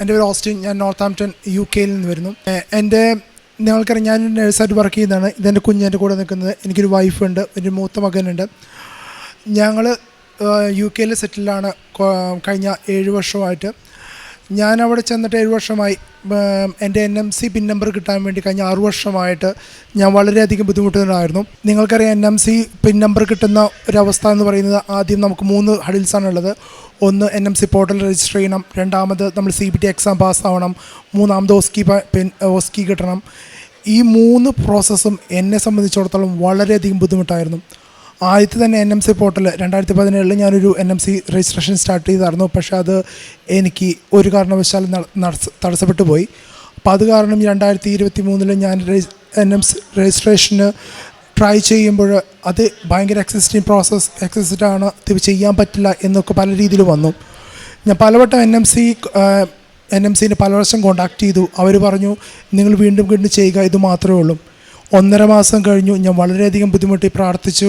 എന്റെ പേര് ഓസ്റ്റിൻ. ഞാൻ നോർത്ത് ആംപ്റ്റൺ യു കെയിൽ നിന്ന് വരുന്നു. എന്റെ നിങ്ങൾക്കറിയാം ഞാൻ നഴ്സായിട്ട് വർക്ക് ചെയ്യുന്നതാണ്. ഇതെന്റെ കുഞ്ഞ് എന്റെ കൂടെ നിൽക്കുന്നത്. എനിക്കൊരു വൈഫുണ്ട് ഒരു മൂത്ത മകനുണ്ട്. ഞങ്ങൾ യു കെയിൽ സെറ്റിലാണ് കഴിഞ്ഞ ഏഴ് വർഷമായിട്ട് ഞാൻ അവിടെ ചെന്നിട്ട് ഏഴ് വർഷമായി എന്റെ N M C pin number കിട്ടാൻ വേണ്ടി കഴിഞ്ഞ ആറു വർഷമായിട്ട് ഞാൻ വളരെയധികം ബുദ്ധിമുട്ടുന്നുണ്ടായിരുന്നു നിങ്ങൾക്കറിയാം N M C pin number കിട്ടുന്ന ഒരവസ്ഥ എന്ന് പറയുന്നത് ആദ്യം നമുക്ക് മൂന്ന് ഹഡിൽസാണുള്ളത് ഒന്ന് N M C portal register ചെയ്യണം രണ്ടാമത് നമ്മൾ സി ബി ടി എക്സാം പാസ്സാവണം മൂന്നാമത് ഓസ്കി പിൻ ഓസ്കി കിട്ടണം. ഈ മൂന്ന് പ്രോസസ്സും എന്നെ സംബന്ധിച്ചിടത്തോളം വളരെയധികം ബുദ്ധിമുട്ടായിരുന്നു. ആദ്യത്തെ തന്നെ എൻ എം സി പോർട്ടൽ രണ്ടായിരത്തി പതിനേഴിൽ ഞാനൊരു N M C registration start ചെയ്തായിരുന്നു. പക്ഷേ അത് എനിക്ക് ഒരു കാരണവശാലും തടസ്സപ്പെട്ടു പോയി. അപ്പോൾ അത് കാരണം രണ്ടായിരത്തി ഇരുപത്തി മൂന്നിൽ ഞാൻ എൻ എം സി രജിസ്ട്രേഷന് ട്രൈ ചെയ്യുമ്പോൾ അത് ഭയങ്കര എക്സിസ്റ്റിംഗ് പ്രോസസ്സ് എക്സിസ്റ്റ് ആണ്. ഇത് ചെയ്യാൻ പറ്റില്ല എന്നൊക്കെ പല രീതിയിൽ വന്നു. ഞാൻ പലവട്ടം N M C N M സിനെ പല വർഷം കോണ്ടാക്ട് ചെയ്തു. അവർ പറഞ്ഞു നിങ്ങൾ വീണ്ടും വീണ്ടും ചെയ്യുക. ഇത് മാത്രമേ ഉള്ളൂ. ഒന്നര മാസം കഴിഞ്ഞു. ഞാൻ വളരെയധികം ബുദ്ധിമുട്ടി പ്രാർത്ഥിച്ചു.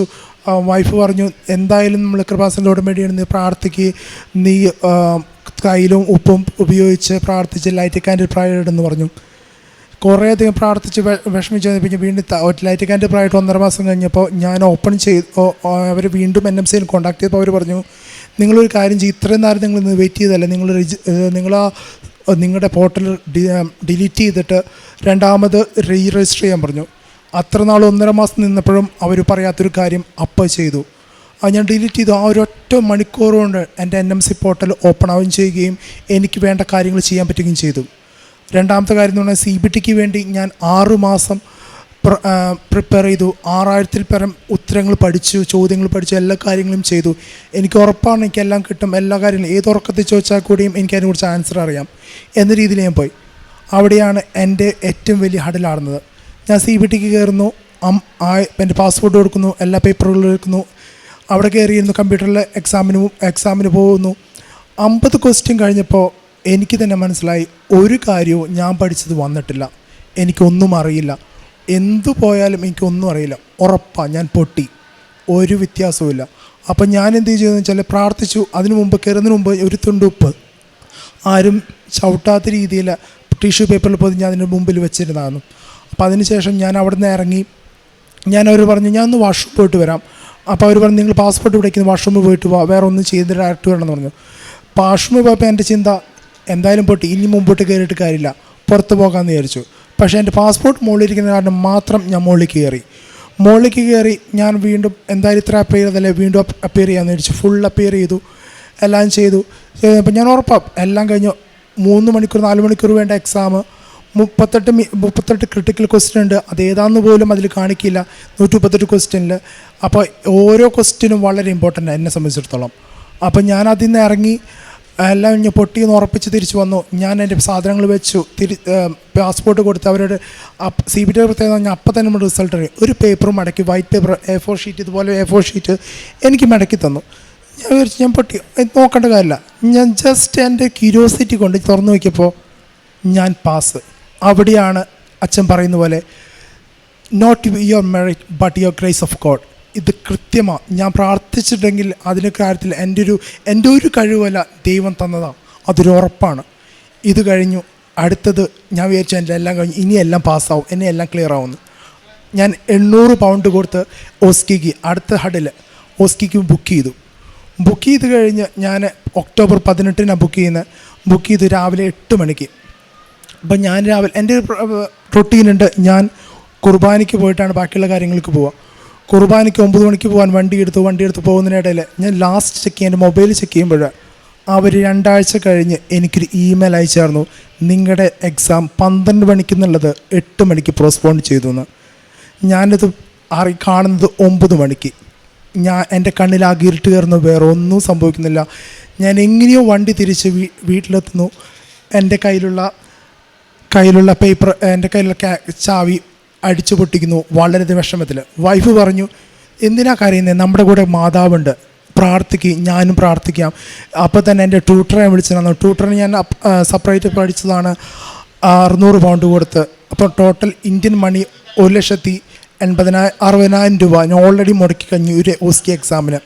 വൈഫ് പറഞ്ഞു എന്തായാലും നമ്മൾ കൃപാസനോട് വേണ്ടിയാണ് നീ പ്രാർത്ഥിക്കുക നീ കയ്യിലും ഉപ്പും ഉപയോഗിച്ച് പ്രാർത്ഥിച്ച് ലൈറ്റ് കാൻഡിൽ പ്രായമെന്ന് പറഞ്ഞു. കുറേയധികം പ്രാർത്ഥിച്ച് വിഷമിച്ച് പിന്നെ വീണ്ടും ലൈറ്റ് കാൻഡിൽ പ്രായിട്ട് ഒന്നര മാസം കഴിഞ്ഞപ്പോൾ ഞാൻ ഓപ്പൺ ചെയ്ത് അവർ വീണ്ടും എൻ എം സിയിൽ കോൺടാക്ട് ചെയ്തപ്പോൾ അവർ പറഞ്ഞു നിങ്ങളൊരു കാര്യം ചെയ്യും. ഇത്രയും നേരം നിങ്ങൾ ഇന്ന് വെയിറ്റ് ചെയ്തല്ലേ നിങ്ങൾ നിങ്ങൾ ആ നിങ്ങളുടെ പോർട്ടൽ ഡിലീറ്റ് ചെയ്തിട്ട് രണ്ടാമത് റീ രജിസ്റ്റർ ചെയ്യാൻ പറഞ്ഞു. അത്ര നാൾ ഒന്നര മാസം നിന്നപ്പോഴും അവർ പറയാത്തൊരു കാര്യം അപ്പം ചെയ്തു. അത് ഞാൻ ഡിലീറ്റ് ചെയ്തു. ആ ഒരൊറ്റ മണിക്കൂർ കൊണ്ട് എന്റെ N M C portal open ആവുകയും ചെയ്യുകയും എനിക്ക് വേണ്ട കാര്യങ്ങൾ ചെയ്യാൻ പറ്റുകയും ചെയ്തു. രണ്ടാമത്തെ കാര്യം എന്ന് പറഞ്ഞാൽ സി ബി ടിക്ക് വേണ്ടി ഞാൻ ആറു മാസം പ്രിപ്പയർ ചെയ്തു. ആറായിരത്തിൽ പരം ഉത്തരങ്ങൾ പഠിച്ചു ചോദ്യങ്ങൾ പഠിച്ചു എല്ലാ കാര്യങ്ങളും ചെയ്തു. എനിക്ക് ഉറപ്പാണ് എനിക്ക് എല്ലാം കിട്ടും. എല്ലാ കാര്യങ്ങളും ഏത് ഉറക്കത്തിൽ ചോദിച്ചാൽ കൂടിയും എനിക്ക് അതിനെക്കുറിച്ച് ആൻസർ അറിയാം. എന്ന രീതിയിൽ ഞാൻ പോയി. അവിടെയാണ് എന്റെ ഏറ്റവും വലിയ ഹഡിലാടുന്നത് ഞാൻ സി ബി ടിക്ക് കയറുന്നു. എന്റെ പാസ്പോർട്ട് കൊടുക്കുന്നു. എല്ലാ പേപ്പറുകളും എടുക്കുന്നു. അവിടെ കയറിയിരുന്നു. കമ്പ്യൂട്ടറിലെ എക്സാമിന് എക്സാമിന് പോകുന്നു. അമ്പത് ക്വസ്റ്റ്യൻ കഴിഞ്ഞപ്പോൾ എനിക്ക് തന്നെ മനസ്സിലായി. ഒരു കാര്യവും ഞാൻ പഠിച്ചത് വന്നിട്ടില്ല. എനിക്കൊന്നും അറിയില്ല. എന്തു പോയാലും എനിക്കൊന്നും അറിയില്ല. ഉറപ്പാണ് ഞാൻ പൊട്ടി. ഒരു വ്യത്യാസവുമില്ല. അപ്പം ഞാൻ എന്ത് ചെയ്തെന്ന് വെച്ചാൽ പ്രാർത്ഥിച്ചു. അതിനു മുമ്പ് കയറുന്നതിന് മുമ്പ് ഒരു തുണ്ടുപ്പ് ആരും ചവിട്ടാത്ത രീതിയിൽ ടിഷ്യൂ പേപ്പറിൽ പൊതിഞ്ഞ് അതിന്റെ മുമ്പിൽ വെച്ചിരുന്നതാണ് അപ്പോൾ അതിനുശേഷം ഞാൻ അവിടെ നിന്ന് ഇറങ്ങി. ഞാൻ അവർ പറഞ്ഞു ഞാൻ ഒന്ന് വാഷ്റൂം പോയിട്ട് വരാം. അപ്പോൾ അവർ പറഞ്ഞു നിങ്ങൾ പാസ്പോർട്ട് വിളിക്കുന്ന വാഷ്റൂമിൽ പോയിട്ട് പോവാം വേറെ ഒന്നും ചെയ്ത് ഡയറക്റ്റ് വരണമെന്ന് പറഞ്ഞു. വാഷ്റൂമിൽ പോയപ്പോൾ എന്റെ ചിന്ത എന്തായാലും പൊട്ടി ഇനി മുമ്പോട്ട് കയറിയിട്ട് കാര്യമില്ല പുറത്ത് പോകാമെന്ന് വിചാരിച്ചു. പക്ഷേ എന്റെ പാസ്പോർട്ട് മുകളിലിരിക്കുന്ന കാരണം മാത്രം ഞാൻ മുകളിലേക്ക് കയറി. മുകളിലേക്ക് കയറി ഞാൻ വീണ്ടും എന്തായാലും ഇത്ര അപ്പിയർ ചെയ്തല്ലേ വീണ്ടും അപ്പിയർ ചെയ്യാമെന്ന് വിചാരിച്ചു ഫുൾ അപ്പിയർ ചെയ്തു. എല്ലാം ചെയ്തു. അപ്പോൾ ഞാൻ ഉറപ്പാം എല്ലാം കഴിഞ്ഞു. മൂന്ന് മണിക്കൂർ നാല് മണിക്കൂർ വേണ്ട എക്സാം മുപ്പത്തെട്ട് മുപ്പത്തെട്ട് ക്രിട്ടിക്കൽ ക്വസ്റ്റ്യൻ ഉണ്ട്. അത് ഏതാന്ന് പോലും അതിൽ കാണിക്കില്ല. നൂറ്റി മുപ്പത്തെട്ട് ക്വസ്റ്റ്യനിൽ അപ്പോൾ ഓരോ ക്വസ്റ്റ്യനും വളരെ ഇമ്പോർട്ടന്റ് എന്നെ സംബന്ധിച്ചിടത്തോളം. അപ്പോൾ ഞാൻ അതിൽ നിന്ന് ഇറങ്ങി എല്ലാം ഞാൻ പൊട്ടിയെന്ന് ഉറപ്പിച്ച് തിരിച്ചു വന്നു. ഞാൻ എന്റെ സാധനങ്ങൾ വെച്ചു. തിരി പാസ്പോർട്ട് കൊടുത്ത് അവരോട് സി ബി ടി പ്രത്യേകത ഞാൻ അപ്പം തന്നെ നമ്മൾ റിസൾട്ട് അറിയും ഒരു പേപ്പർ മടക്കി. White paper A four sheet ഇതുപോലെ എ ഫോർ ഷീറ്റ് എനിക്ക് മടക്കി തന്നു. ഞാൻ വിചാരിച്ചു ഞാൻ പൊട്ടി. നോക്കേണ്ട കാര്യമില്ല. ഞാൻ ജസ്റ്റ് എന്റെ ക്യൂരിയോസിറ്റി കൊണ്ട് തുറന്നു നോക്കിയപ്പോൾ ഞാൻ പാസ് അവിടെയാണ് അച്ഛൻ പറയുന്ന പോലെ not your merit but your grace of God ഇത് കൃത്യമാണ് ഞാൻ പ്രാർത്ഥിച്ചിട്ടുണ്ടെങ്കിൽ അതിന് കാര്യത്തിൽ എന്റെ ഒരു എന്റെ ഒരു കഴിവല്ല ദൈവം തന്നതാണ് അതൊരു ഉറപ്പാണ്. ഇത് കഴിഞ്ഞു. അടുത്തത് ഞാൻ വിചാരിച്ചു എന്റെ എല്ലാം കഴിഞ്ഞു. ഇനിയെല്ലാം പാസ്സാവും. എന്നെ എല്ലാം ക്ലിയർ ആവുന്നു. ഞാൻ എണ്ണൂറ് പൗണ്ട് കൊടുത്ത് ഓസ്കിക്ക് അടുത്ത ഹഡിൽ ഓസ്കിക്ക് ബുക്ക് ചെയ്തു. ബുക്ക് ചെയ്ത് കഴിഞ്ഞ് ഞാൻ ഒക്ടോബർ പതിനെട്ടിനാണ് ബുക്ക് ചെയ്യുന്നത്. ബുക്ക് ചെയ്ത് രാവിലെ എട്ട് മണിക്ക്. അപ്പം ഞാൻ രാവിലെ എന്റെ റൊട്ടീനുണ്ട്. ഞാൻ കുർബാനയ്ക്ക് പോയിട്ടാണ് ബാക്കിയുള്ള കാര്യങ്ങൾക്ക് പോവുക കുർബാനയ്ക്ക് ഒമ്പത് മണിക്ക് പോകാൻ വണ്ടി എടുത്തു വണ്ടി എടുത്ത് പോകുന്നതിനിടയിൽ ഞാൻ ലാസ്റ്റ് ചെക്ക് ചെയ്യാൻ എന്റെ മൊബൈൽ ചെക്ക് ചെയ്യുമ്പോൾ അവർ രണ്ടാഴ്ച കഴിഞ്ഞ് എനിക്കൊരു ഇമെയിൽ അയച്ചായിരുന്നു. നിങ്ങളുടെ എക്സാം പന്ത്രണ്ട് മണിക്ക് എന്നുള്ളത് എട്ട് മണിക്ക് പ്രോസ്പോണ്ട് ചെയ്തു എന്ന് ഞാനിത് അറി കാണുന്നത് ഒമ്പത് മണിക്ക്. ഞാൻ എന്റെ കണ്ണിൽ ആ ഇരുട്ട് കയറുന്നു. വേറെ ഒന്നും സംഭവിക്കുന്നില്ല. ഞാൻ എങ്ങനെയോ വണ്ടി തിരിച്ച് വീ വീട്ടിലെത്തുന്നു. എന്റെ കയ്യിലുള്ള കയ്യിലുള്ള പേപ്പർ എന്റെ കയ്യിലുള്ള ക്യാ- ചാവി അടിച്ചു പൊട്ടിക്കുന്നു വളരെ വിഷമത്തിൽ. വൈഫ് പറഞ്ഞു എന്തിനാ കരയുന്നത് നമ്മുടെ കൂടെ മാതാവുണ്ട്. പ്രാർത്ഥിക്കും ഞാനും പ്രാർത്ഥിക്കാം. അപ്പോൾ തന്നെ എന്റെ ട്യൂട്ടറെ വിളിച്ചിരുന്നു ട്യൂട്ടറിന് ഞാൻ സെപ്പറേറ്റ് പഠിച്ചതാണ് അറുന്നൂറ് പൗണ്ട് കൊടുത്ത്. അപ്പോൾ ടോട്ടൽ ഇന്ത്യൻ മണി ഒരു ലക്ഷത്തി എൺപതിനായിരം അറുപതിനായിരം രൂപ ഞാൻ ഓൾറെഡി മുടക്കി കഴിഞ്ഞു ഒരു ഓസ്കി എക്സാമിന്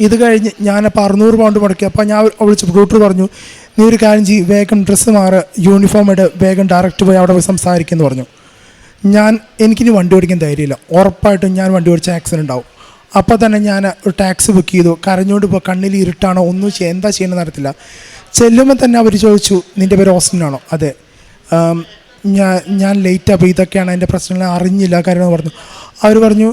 ഇത് കഴിഞ്ഞ് ഞാനപ്പോൾ അറുന്നൂറ് പൗണ്ട് മുടക്കി. അപ്പോൾ ഞാൻ വിളിച്ച് ഡോക്ടർ പറഞ്ഞു നീ ഒരു കാര്യം ചെയ്യ് വേഗം ഡ്രസ്സ് മാറ് യൂണിഫോം ഇട് വേഗം ഡയറക്റ്റ് പോയി അവിടെ പോയി സംസാരിക്കുമെന്ന് പറഞ്ഞു. ഞാൻ എനിക്കിനി വണ്ടി ഓടിക്കാൻ ധൈര്യമില്ല. ഉറപ്പായിട്ടും ഞാൻ വണ്ടി ഓടിച്ച ആക്സിഡന്റ് ഉണ്ടാവും. അപ്പോൾ തന്നെ ഞാൻ ഒരു ടാക്സി ബുക്ക് ചെയ്തു. കരഞ്ഞുകൊണ്ട് ഇപ്പോൾ കണ്ണിൽ ഇരുട്ടാണോ ഒന്നും ചെയ്യാൻ എന്താ ചെയ്യണമെന്ന് അറിയത്തില്ല. ചെല്ലുമ്പോൾ തന്നെ അവർ ചോദിച്ചു നിന്റെ പേര് ഓസ്റ്റിനാണോ അതെ. ഞാൻ ഞാൻ ലേറ്റ് അപ്പോൾ ഇതൊക്കെയാണ് എന്റെ പ്രശ്നങ്ങൾ അറിഞ്ഞില്ല കാര്യം പറഞ്ഞു. അവർ പറഞ്ഞു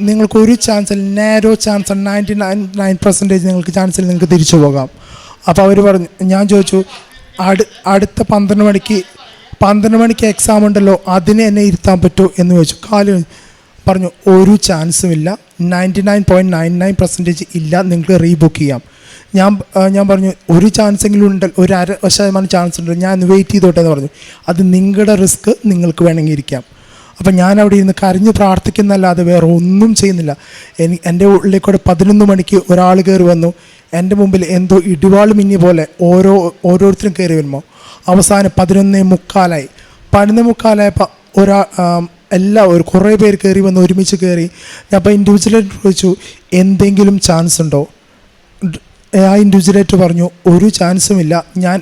നിങ്ങൾക്ക് ഒരു chance narrow chance ninety nine nine percentage നിങ്ങൾക്ക് ചാൻസിൽ നിങ്ങൾക്ക് തിരിച്ചു പോകാം. അപ്പോൾ അവർ പറഞ്ഞു ഞാൻ ചോദിച്ചു അടു അടുത്ത പന്ത്രണ്ട് മണിക്ക് പന്ത്രണ്ട് മണിക്ക് എക്സാം ഉണ്ടല്ലോ അതിനെ എന്നെ ഇരുത്താൻ പറ്റുമോ എന്ന് ചോദിച്ചു. കാൽ പറഞ്ഞു ഒരു ചാൻസും ഇല്ല ninety nine point nine nine percentage ഇല്ല നിങ്ങൾക്ക് റീബുക്ക് ചെയ്യാം. ഞാൻ ഞാൻ പറഞ്ഞു ഒരു ചാൻസ് എങ്കിലും ഉണ്ട് ഒരു അര ശതമാനം ചാൻസ് ഉണ്ടല്ലോ ഞാൻ വെയിറ്റ് ചെയ്തോട്ടെ എന്ന് പറഞ്ഞു. അത് നിങ്ങളുടെ റിസ്ക് നിങ്ങൾക്ക് വേണമെങ്കിൽ ഇരിക്കാം. അപ്പം ഞാൻ അവിടെ ഇരുന്ന് കരഞ്ഞ് പ്രാർത്ഥിക്കുന്നല്ലാതെ വേറെ ഒന്നും ചെയ്യുന്നില്ല. എനി എന്റെ ഉള്ളിൽ പതിനൊന്ന് മണിക്ക് ഒരാൾ കയറി വന്നു. എന്റെ മുമ്പിൽ എന്തോ ഇടിവാൾ മിന്നി പോലെ ഓരോ ഓരോരുത്തരും കയറി വരുമ്പോൾ അവസാനം പതിനൊന്നേ മുക്കാലായി. പതിനൊന്നേ മുക്കാലായപ്പോൾ ഒരാ എല്ലാ ഒരു കുറേ പേര് കയറി വന്ന് ഒരുമിച്ച് കയറി. ഞാൻ അപ്പോൾ ഇൻഡിവിജ്വലായിട്ട് ചോദിച്ചു എന്തെങ്കിലും ചാൻസ് ഉണ്ടോ? ഡ- ആ ഇൻഡിവിജ്വലായിട്ട് പറഞ്ഞു ഒരു ചാൻസും ഇല്ല. ഞാൻ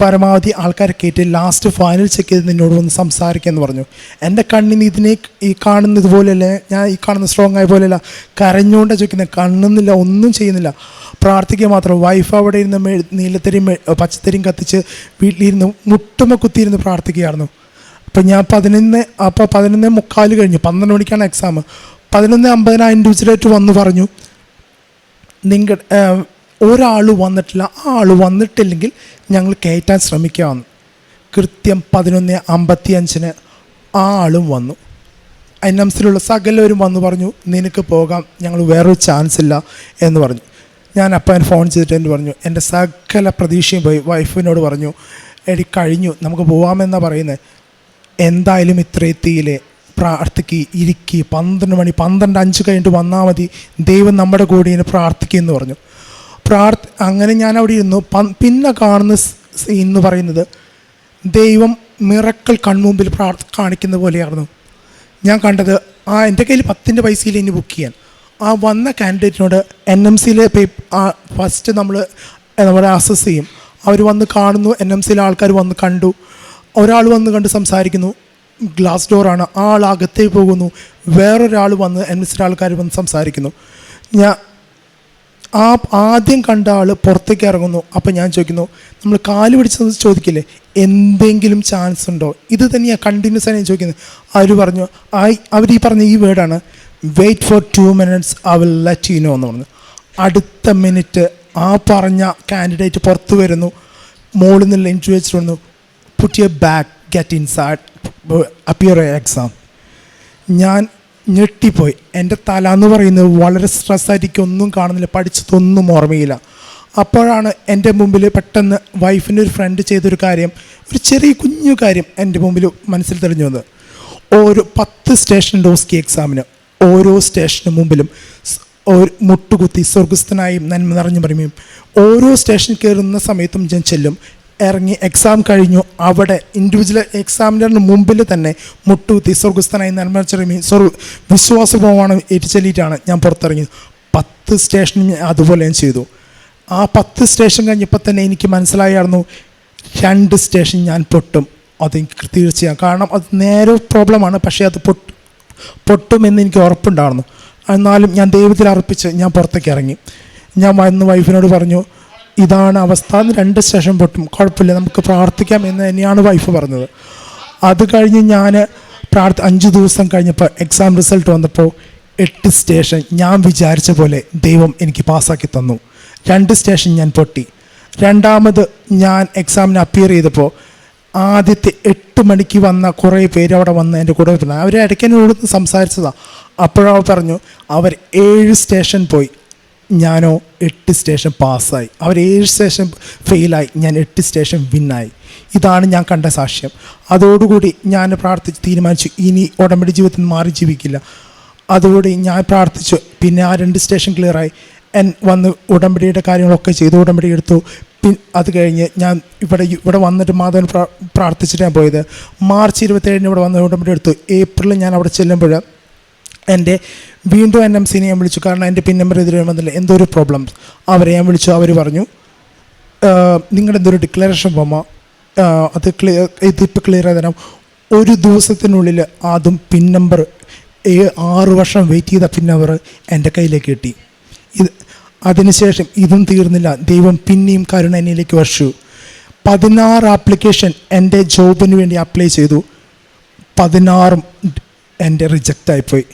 പരമാവധി ആൾക്കാരെ കയറ്റി ലാസ്റ്റ് ഫൈനൽ ചെക്ക് ചെയ്ത് നിന്നോട് വന്ന് സംസാരിക്കാമെന്ന് പറഞ്ഞു. എന്റെ കണ്ണിന് ഇതിനെ ഈ കാണുന്നത് പോലെയല്ല? ഞാൻ ഈ കാണുന്ന സ്ട്രോങ് ആയ പോലെയല്ല. കരഞ്ഞുകൊണ്ട് ചോദിക്കുന്നത് കണ്ണുന്നില്ല ഒന്നും ചെയ്യുന്നില്ല. പ്രാർത്ഥിക്കുക മാത്രം. വൈഫ് അവിടെ ഇരുന്ന് നീലത്തരിയും പച്ചത്തരിയും കത്തിച്ച് വീട്ടിലിരുന്ന് മുട്ടുമ കുത്തിയിരുന്ന് പ്രാർത്ഥിക്കുകയായിരുന്നു. അപ്പം ഞാൻ പതിനൊന്ന് അപ്പോൾ പതിനൊന്ന് മുക്കാൽ കഴിഞ്ഞു പന്ത്രണ്ട് മണിക്കാണ് എക്സാം പതിനൊന്ന് അമ്പതിനായിരം ഇൻഡിവിജ്വലായിട്ട് വന്ന് പറഞ്ഞു. നിങ്ങൾ ഒരാൾ വന്നിട്ടില്ല ആ ആൾ വന്നിട്ടില്ലെങ്കിൽ ഞങ്ങൾ കയറ്റാൻ ശ്രമിക്കാമെന്ന് കൃത്യം പതിനൊന്ന് അമ്പത്തി അഞ്ചിന് ആ ആളും വന്നു. സിയിലുള്ള സകലവരും വന്നു പറഞ്ഞു നിനക്ക് പോകാം ഞങ്ങൾ വേറൊരു ചാൻസ് ഇല്ല എന്ന് പറഞ്ഞു. ഞാൻ അപ്പം ഫോൺ ചെയ്തിട്ട് എന്ന് പറഞ്ഞു എന്റെ സകല പ്രതീക്ഷയും പോയി. വൈഫിനോട് പറഞ്ഞു എടി കഴിഞ്ഞു നമുക്ക് പോകാമെന്നാണ് പറയുന്നത് എന്തായാലും ഇത്ര എത്തിയില്ലേ പ്രാർത്ഥിക്ക് ഇരിക്കി പന്ത്രണ്ട് മണി പന്ത്രണ്ട് അഞ്ച് കഴിഞ്ഞിട്ട് വന്നാൽ മതി. ദൈവം നമ്മുടെ കൂടെ ഇങ്ങനെ പ്രാർത്ഥിക്കുമെന്ന് പറഞ്ഞു. പ്രാർത്ഥ അങ്ങനെ ഞാൻ അവിടെ ഇരുന്നു. പ- പിന്നെ കാണുന്ന എന്ന് പറയുന്നത് ദൈവം മിറക്കൽ കൺമുമ്പിൽ പ്രാർത്ഥ കാണിക്കുന്ന പോലെയായിരുന്നു. ഞാൻ കണ്ടത് ആ എന്റെ കയ്യിൽ പത്തിന്റെ പൈസയിൽ ഇനി ബുക്ക് ചെയ്യാൻ? ആ വന്ന കാൻഡിഡേറ്റിനോട് എൻ എം സിയിലെ ഫസ്റ്റ് നമ്മൾ നമ്മുടെ അസസ് ചെയ്യും. അവർ വന്ന് കാണുന്നു എൻ എം സിയിലെ ആൾക്കാർ വന്ന് കണ്ടു. ഒരാൾ വന്ന് കണ്ട് സംസാരിക്കുന്നു. ഗ്ലാസ് ഡോറാണ് ആൾ അകത്തേക്ക് പോകുന്നു. വേറൊരാൾ വന്ന് അന്വേഷിച്ച ആൾക്കാർ വന്ന് സംസാരിക്കുന്നു. ഞാൻ ആ ആദ്യം കണ്ട ആൾ പുറത്തേക്ക് ഇറങ്ങുന്നു. അപ്പം ഞാൻ ചോദിക്കുന്നു നമ്മൾ കാൽ പിടിച്ച് ചോദിക്കില്ലേ? എന്തെങ്കിലും ചാൻസ് ഉണ്ടോ? ഇത് തന്നെയാണ് കണ്ടിന്യൂസ് ആണ് ഞാൻ ചോദിക്കുന്നത്. അവർ പറഞ്ഞു അവർ ഈ പറഞ്ഞ ഈ വേർഡാണ് wait for two minutes I will let you know എന്ന് പറഞ്ഞു. അടുത്ത മിനിറ്റ് ആ പറഞ്ഞ കാൻഡിഡേറ്റ് പുറത്ത് വരുന്നു. മോളിൽ നിന്നുള്ള ഇന്റർവ്യൂ വെച്ചിട്ട് വന്നു. Put you back get inside appear exam ഞാൻ ഞെട്ടിപ്പോയി. എന്റെ തല എന്ന് പറയുന്നത് വളരെ സ്ട്രെസ്സായിട്ട് ഒന്നും കാണുന്നില്ല പഠിച്ചതൊന്നും ഓർമ്മയില്ല. അപ്പോഴാണ് എന്റെ മുമ്പിൽ പെട്ടെന്ന് വൈഫിന്റെ ഒരു ഫ്രണ്ട് ചെയ്തൊരു കാര്യം ഒരു ചെറിയ കുഞ്ഞു കാര്യം എന്റെ മുമ്പിൽ മനസ്സിൽ തെളിഞ്ഞു വന്നത്. ഓരോ പത്ത് സ്റ്റേഷൻ ഡോസ്കി എക്സാമിന് ഓരോ സ്റ്റേഷന് മുമ്പിലും ഒരു മുട്ടുകുത്തി സ്വർഗസ്ഥനായും നന്മ നിറഞ്ഞു പറയുകയും ഓരോ സ്റ്റേഷൻ കയറുന്ന സമയത്തും ഞാൻ ചെല്ലും. ഇറങ്ങി എക്സാം കഴിഞ്ഞു. അവിടെ ഇൻഡിവിജ്വൽ എക്സാമിനറിന് മുമ്പിൽ തന്നെ മുട്ടുകുത്തി സ്വർഗസ്ഥനായി നന്മറിച്ചറിയുകയും സ്വർ വിശ്വാസ പ്രമാണം ഏറ്റുചൊല്ലിയിട്ടാണ് ഞാൻ പുറത്തിറങ്ങിയത്. പത്ത് സ്റ്റേഷൻ അതുപോലെ ഞാൻ ചെയ്തു. ആ പത്ത് സ്റ്റേഷൻ കഴിഞ്ഞപ്പോൾ തന്നെ എനിക്ക് മനസ്സിലായിരുന്നു രണ്ട് സ്റ്റേഷൻ ഞാൻ പൊട്ടും. അതെനിക്ക് തീർച്ചയാണ് കാരണം അത് നേരെ പ്രോബ്ലമാണ് പക്ഷേ അത് പൊട്ട് പൊട്ടുമെന്ന് എനിക്ക് ഉറപ്പുണ്ടായിരുന്നു. എന്നാലും ഞാൻ ദൈവത്തിൽ അർപ്പിച്ച് ഞാൻ പുറത്തേക്ക് ഇറങ്ങി. ഞാൻ വന്ന് വൈഫിനോട് പറഞ്ഞു ഇതാണ് അവസ്ഥ രണ്ട് സ്റ്റേഷൻ പൊട്ടും. കുഴപ്പമില്ല നമുക്ക് പ്രാർത്ഥിക്കാം എന്ന് തന്നെയാണ് വൈഫ് പറഞ്ഞത്. അത് കഴിഞ്ഞ് ഞാൻ പ്രാർത്ഥ അഞ്ച് ദിവസം കഴിഞ്ഞപ്പോൾ എക്സാം റിസൾട്ട് വന്നപ്പോൾ എട്ട് സ്റ്റേഷൻ ഞാൻ വിചാരിച്ച പോലെ ദൈവം എനിക്ക് പാസ്സാക്കി തന്നു. രണ്ട് സ്റ്റേഷൻ ഞാൻ പൊട്ടി. രണ്ടാമത് ഞാൻ എക്സാമിന് അപ്പിയർ ചെയ്തപ്പോൾ ആദ്യത്തെ എട്ട് മണിക്ക് വന്ന കുറേ പേര് അവിടെ വന്ന് എന്റെ കൂടെ അവർ ഇടയ്ക്ക് എന്നോട് സംസാരിച്ചതാണ് അപ്പോഴവർ പറഞ്ഞു അവർ ഏഴ് സ്റ്റേഷൻ പോയി. ഞാനോ എട്ട് സ്റ്റേഷൻ പാസ്സായി അവർ ഏഴ് സ്റ്റേഷൻ ഫെയിലായി ഞാൻ എട്ട് സ്റ്റേഷൻ വിന്നായി ഇതാണ് ഞാൻ കണ്ട സാക്ഷ്യം. അതോടുകൂടി ഞാൻ പ്രാർത്ഥിച്ച് തീരുമാനിച്ചു. ഇനി ഉടമ്പടി ജീവിതത്തിൽ മാറി ജീവിക്കില്ല. അതോടെ ഞാൻ പ്രാർത്ഥിച്ചു. പിന്നെ ആ രണ്ട് സ്റ്റേഷൻ ക്ലിയറായി എൻ വന്ന് ഉടമ്പടിയുടെ കാര്യങ്ങളൊക്കെ ചെയ്തു. ഉടമ്പടി എടുത്തു. പിൻ അത് കഴിഞ്ഞ് ഞാൻ ഇവിടെ ഇവിടെ വന്നിട്ട് മാധവൻ പ്രാ പ്രാർത്ഥിച്ചിട്ട് ഞാൻ പോയത്. മാർച്ച് ഇരുപത്തേഴിന് ഇവിടെ വന്ന് ഉടമ്പടി എടുത്തു. ഏപ്രിലിൽ ഞാൻ അവിടെ ചെല്ലുമ്പോൾ എന്റെ വീണ്ടും എൻ എം സിനെ ഞാൻ വിളിച്ചു. കാരണം എന്റെ പിൻ നമ്പർ എതിരെ വന്നില്ല എന്തോ ഒരു പ്രോബ്ലം അവരെ ഞാൻ വിളിച്ചു അവർ പറഞ്ഞു നിങ്ങളുടെ എന്തൊരു ഡിക്ലറേഷൻ പോകുമോ അത് ക്ലിയർ ഇതിപ്പോൾ ക്ലിയർ ആയി ഒരു ദിവസത്തിനുള്ളിൽ ആദ്യം പിൻ നമ്പർ ആറ് വർഷം വെയിറ്റ് ചെയ്ത പിൻ നമ്പർ എന്റെ കയ്യിലേക്ക് കിട്ടി. ഇത് അതിനുശേഷം ഇതും തീർന്നില്ല. ദൈവം പിന്നെയും കരുണ എന്നിലേക്ക് വർഷു പതിനാറ് ആപ്ലിക്കേഷൻ എന്റെ ജോബിന് വേണ്ടി അപ്ലൈ ചെയ്തു. പതിനാറും എന്റെ റിജക്റ്റ് ആയിപ്പോയി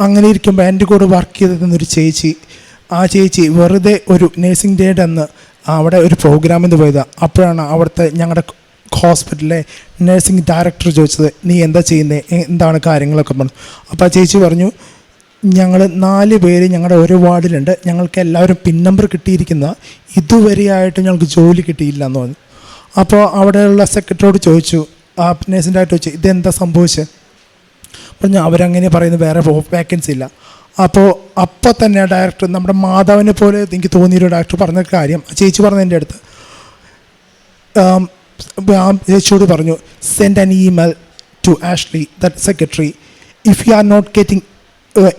അങ്ങനെ ഇരിക്കുമ്പോൾ എന്റെ കൂടെ വർക്ക് ചെയ്തതെന്നൊരു ചേച്ചി ആ ചേച്ചി വെറുതെ ഒരു നേഴ്സിംഗ് ഡേയുടെ അന്ന് അവിടെ ഒരു പ്രോഗ്രാമിന് പോയതാണ് അപ്പോഴാണ് അവിടുത്തെ ഞങ്ങളുടെ ഹോസ്പിറ്റലിലെ നേഴ്സിംഗ് ഡയറക്ടർ ചോദിച്ചത് നീ എന്താ ചെയ്യുന്നത് എന്താണ് കാര്യങ്ങളൊക്കെ? പറഞ്ഞു. അപ്പോൾ ആ ചേച്ചി പറഞ്ഞു ഞങ്ങൾ നാല് പേര് ഞങ്ങളുടെ ഒരു വാർഡിലുണ്ട്. ഞങ്ങൾക്ക് എല്ലാവരും പിൻ നമ്പർ കിട്ടിയിരിക്കുന്ന ഇതുവരെയായിട്ട് ഞങ്ങൾക്ക് ജോലി കിട്ടിയില്ല എന്ന് പറഞ്ഞു. അപ്പോൾ അവിടെയുള്ള സെക്രട്ടറിയോട് ചോദിച്ചു ആ നേഴ്സിന്റെ ആയിട്ട് ചോദിച്ചു ഇതെന്താ സംഭവിച്ചത് പറഞ്ഞു അവരങ്ങനെ പറയുന്നു വേറെ വേക്കൻസി ഇല്ല. അപ്പോൾ അപ്പോൾ തന്നെ ഡയറക്ടർ നമ്മുടെ മാധവനെ പോലെ എനിക്ക് തോന്നിയൊരു ഡയറക്ടർ പറഞ്ഞ കാര്യം ചേച്ചി പറഞ്ഞ എന്റെ അടുത്ത്. ചേച്ചിയോട് പറഞ്ഞു send an email to Ashley that secretary if you are not getting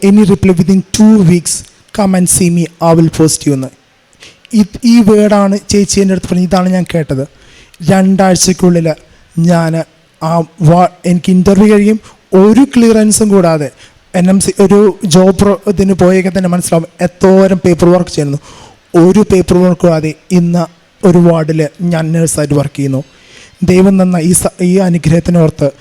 any reply within two weeks come and see me I will post you എന്ന്. ഈ വേർഡാണ് ചേച്ചി എന്റെ അടുത്ത് പറഞ്ഞത്. ഇതാണ് ഞാൻ കേട്ടത്. രണ്ടാഴ്ചക്കുള്ളിൽ ഞാൻ ആ വാ എനിക്ക് ഇന്റർവ്യൂ കഴിയും. ഒരു ക്ലിയറൻസും കൂടാതെ എൻ എം സി ഒരു ജോബ് ഇതിന് പോയൊക്കെ തന്നെ മനസ്സിലാവും എത്തോരം പേപ്പർ വർക്ക് ചെയ്യുന്നു. ഒരു പേപ്പർ വർക്ക് കൂടാതെ ഇന്ന് ഒരു വാർഡിൽ ഞാൻ നേഴ്സായിട്ട് വർക്ക് ചെയ്യുന്നു. ദൈവം തന്ന ഈ ഈ അനുഗ്രഹത്തിനോർത്ത്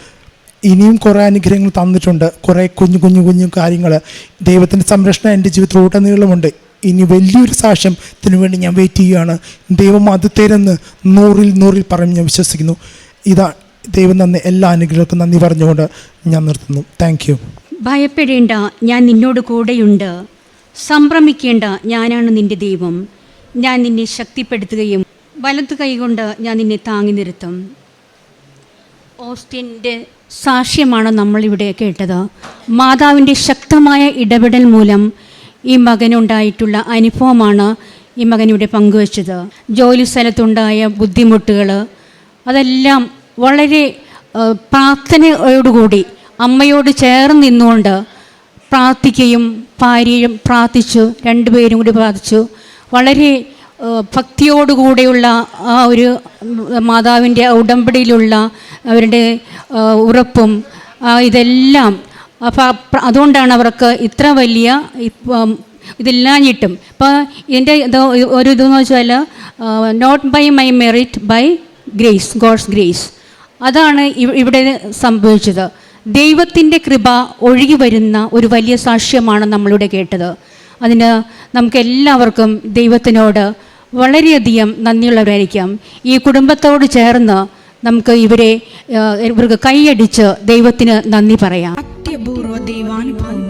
ഇനിയും കുറേ അനുഗ്രഹങ്ങൾ തന്നിട്ടുണ്ട്. കുറേ കുഞ്ഞു കുഞ്ഞു കുഞ്ഞു കാര്യങ്ങൾ. ദൈവത്തിന്റെ സംരക്ഷണം എന്റെ ജീവിതത്തിലുടനീളമുണ്ട് ഇനി വലിയൊരു സാക്ഷ്യത്തിന് വേണ്ടി ഞാൻ വെയിറ്റ് ചെയ്യുകയാണ്. ദൈവം അത് തരുന്ന് നൂറിൽ നൂറിൽ പറഞ്ഞ് ഞാൻ വിശ്വസിക്കുന്നു. ഇതാ ദൈവം നന്ദി എല്ലാ അനുഗ്രഹങ്ങൾക്കും നന്ദി പറഞ്ഞുകൊണ്ട് ഞാൻ നിർത്തുന്നു. താങ്ക് യു ഭയപ്പെടേണ്ട ഞാൻ നിന്നോട് കൂടെയുണ്ട്. സംഭ്രമിക്കേണ്ട ഞാനാണ് നിന്റെ ദൈവം. ഞാൻ നിന്നെ ശക്തിപ്പെടുത്തുകയും വലത്തു കൈകൊണ്ട് ഞാൻ നിന്നെ താങ്ങി നിർത്തും. ഓസ്റ്റിന്റെ സാക്ഷ്യമാണ് നമ്മളിവിടെ കേട്ടത്? മാതാവിന്റെ ശക്തമായ ഇടപെടൽ മൂലം ഈ മകനുണ്ടായിട്ടുള്ള അനുഭവമാണ് ഈ മകനിവിടെ പങ്കുവച്ചത്. ജോലി സ്ഥലത്തുണ്ടായ ബുദ്ധിമുട്ടുകൾ അതെല്ലാം വളരെ പ്രാർത്ഥനയോടുകൂടി അമ്മയോട് ചേർന്ന് നിന്നുകൊണ്ട് പ്രാർത്ഥിക്കുകയും ഭാര്യയും പ്രാർത്ഥിച്ചു രണ്ടുപേരും കൂടി പ്രാർത്ഥിച്ചു. വളരെ ഭക്തിയോടുകൂടെയുള്ള ആ ഒരു മാതാവിന്റെ ഉടമ്പടിയിലുള്ള അവരുടെ ഉറപ്പും ഇതെല്ലാം. അപ്പം അതുകൊണ്ടാണ് അവർക്ക് ഇത്ര വലിയ ഇതില്ലാഞ്ഞിട്ടും. ഇപ്പോൾ എന്റെ ഇത് ഒരു ഇതെന്ന് വെച്ചാൽ not by my merit by grace God's grace. അതാണ് ഇവിടെ സംഭവിച്ചത്. ദൈവത്തിന്റെ കൃപ ഒഴുകി വരുന്ന ഒരു വലിയ സാക്ഷ്യമാണ് നമ്മളിവിടെ കേട്ടത്. അതിന് നമുക്ക് എല്ലാവർക്കും ദൈവത്തിനോട് വളരെയധികം നന്ദിയുള്ളവരായിരിക്കാം. ഈ കുടുംബത്തോട് ചേർന്ന് നമുക്ക് ഇവരെ ഇവർക്ക് കൈയടിച്ച് ദൈവത്തിന് നന്ദി പറയാം. അത്യപൂർവ ദൈവാനുഭവങ്ങൾ.